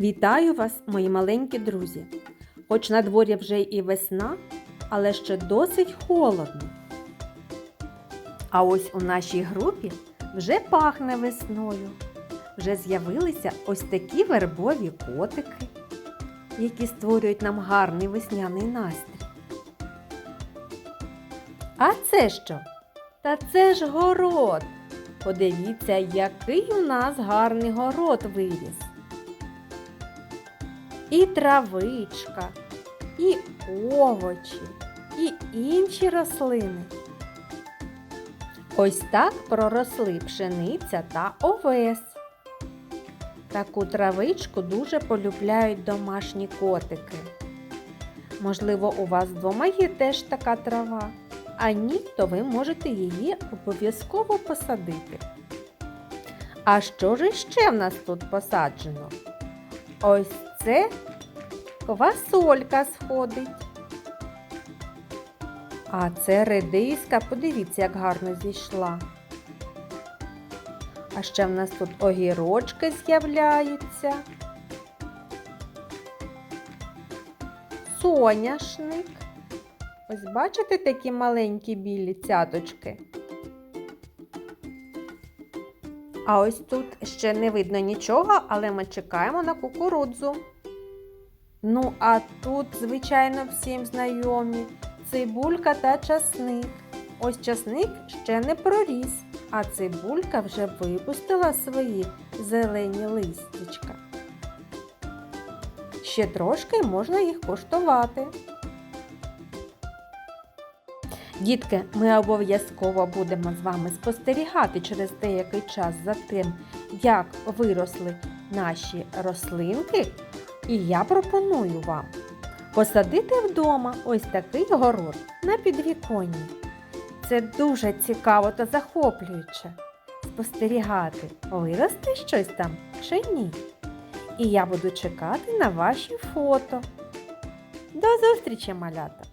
Вітаю вас, мої маленькі друзі! Хоч на дворі вже і весна, але ще досить холодно. А ось у нашій групі вже пахне весною. Вже з'явилися ось такі вербові котики, які створюють нам гарний весняний настрій. А це що? Та це ж город. Подивіться, який у нас гарний город виріс. І травичка, і овочі, і інші рослини. Ось так проросли пшениця та овес. Таку травичку дуже полюбляють домашні котики. Можливо, у вас вдома є теж така трава, а ні, то ви можете її обов'язково посадити. А що ж іще в нас тут посаджено? Ось це квасолька сходить. А це редиска, подивіться, як гарно зійшла. А ще в нас тут огірочки з'являються. Соняшник. Ось бачите такі маленькі білі цяточки. А ось тут ще не видно нічого, але ми чекаємо на кукурудзу. Ну, а тут, звичайно, всім знайомі цибулька та часник. Ось часник ще не проріс, а цибулька вже випустила свої зелені листячка. Ще трошки можна їх коштувати. Дітки, ми обов'язково будемо з вами спостерігати через деякий час за тим, як виросли наші рослинки. І я пропоную вам посадити вдома ось такий город на підвіконні. Це дуже цікаво та захоплююче спостерігати, виросте щось там чи ні. І я буду чекати на ваші фото. До зустрічі, малята!